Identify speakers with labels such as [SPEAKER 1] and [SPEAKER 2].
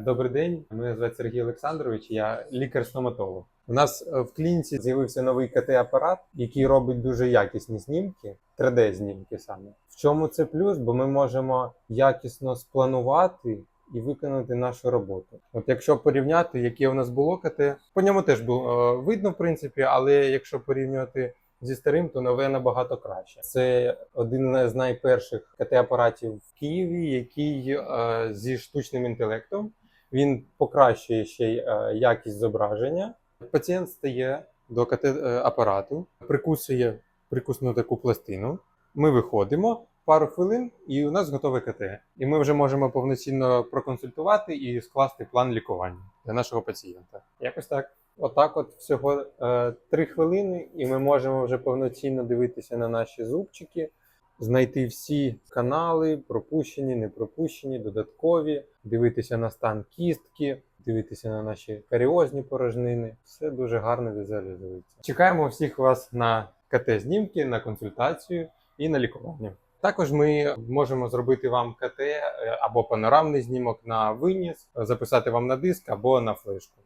[SPEAKER 1] Добрий день, мене звати Сергій Олександрович, я лікар-стоматолог. У нас е, в клініці з'явився новий КТ-апарат, який робить дуже якісні знімки, 3D-знімки саме. В чому це плюс? Бо ми можемо якісно спланувати і виконати нашу роботу. От якщо порівняти, яке у нас було КТ, по ньому теж було е, видно, в принципі, але якщо порівнювати зі старим, то нове набагато краще. Це один з найперших КТ-апаратів в Києві, який е, зі штучним інтелектом він покращує ще й е, якість зображення. Пацієнт стає до КТ-апарату, прикусує прикусну таку пластину. Ми виходимо пару хвилин, і у нас готове КТ. І ми вже можемо повноцінно проконсультувати і скласти план лікування для нашого пацієнта. Якось так. Отак, от всього е, три хвилини, і ми можемо вже повноцінно дивитися на наші зубчики, знайти всі канали, пропущені, не пропущені, додаткові, дивитися на стан кістки, дивитися на наші каріозні порожнини. Все дуже гарно візуалізується. Чекаємо всіх вас на КТ-знімки, на консультацію і на лікування. Також ми можемо зробити вам КТ е, або панорамний знімок на виніс, записати вам на диск або на флешку.